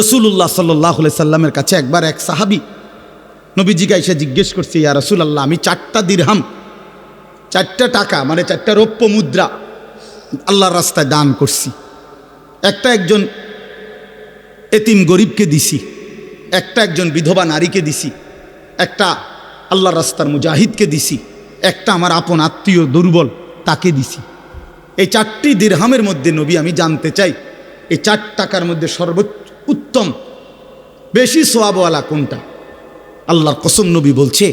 রসুল্লাহ সাল্লাহ সাল্লামের কাছে একবার এক সাহাবি নবীজিকে এসে জিজ্ঞেস করছে, ইয়া রসুল আল্লাহ আমি চারটা দিরহাম, চারটা টাকা মানে চারটা রৌপ্য মুদ্রা আল্লাহর রাস্তায় দান করছি। একটা একজন এতিম গরিবকে দিছি, একটা একজন বিধবা নারীকে দিছি, একটা আল্লাহর রাস্তার মুজাহিদকে দিছি, একটা আমার আপন আত্মীয় দুর্বল তাকে দিছি। এই চারটি দিরহামের মধ্যে নবী, আমি জানতে চাই, এই চার টাকার মধ্যে সর্বোচ্চ উত্তম। বেশি সোয়াবওয়ালা কোনটা? আল্লাহর কসম নবী বলছে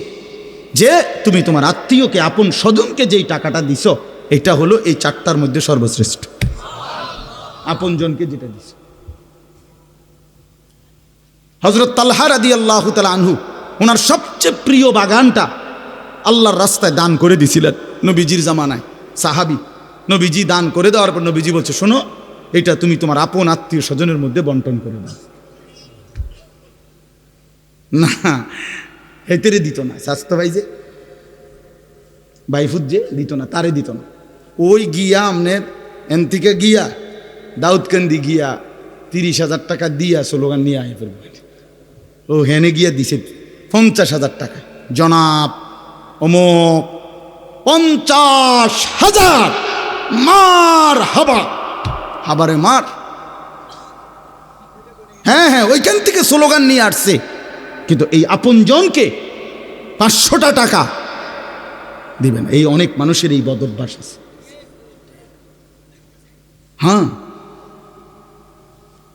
যে, তুমি তোমার আত্মীয়কে, আপন স্বজনকে যেই টাকাটা দিছ, এটা হলো এই চারটার মধ্যে সর্বশ্রেষ্ঠ। আপনজনকে যেটা দিছ। হজরত তাল্হার আদি আল্লাহ তালা আনহু, ওনার সবচেয়ে প্রিয় বাগানটা আল্লাহর রাস্তায় দান করে দিছিলেন নবীজির জামানায়। সাহাবি, নবীজি দান করে দেওয়ার পর নবীজি বলছে, শোনো, এটা তুমি তোমার আপন আত্মীয় স্বজনের মধ্যে বন্টন করে দাও। না, হেতেরে দিত না, স্বাস্থ্য ভাই যে বাইফুদ যে দিত না, তারে দিত না। ওই গিয়া আমনের এন থেকে গিয়া, দাউদকান্দি গিয়া তিরিশ হাজার টাকা দিয়া স্লোগান নিয়ে আয় ফেরব ও হেনে গিয়া দিছে পঞ্চাশ হাজার টাকা। জনাব অমুক পঞ্চাশ হাজার, মার হাবা। হাবারে মার। হ্যাঁ হ্যাঁ ওইখান থেকে স্লোগান নিয়ে আসছে। কিন্তু এই আপনজনকে পাঁচশোটা টাকা দিবেন এই অনেক মানুষের এই বদভ্যাস আছে। হ্যাঁ।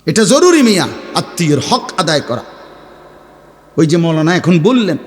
এটা জরুরি মিয়া, আত্মীয়ের হক আদায় করা। ওই যে মৌলানা এখন বললেন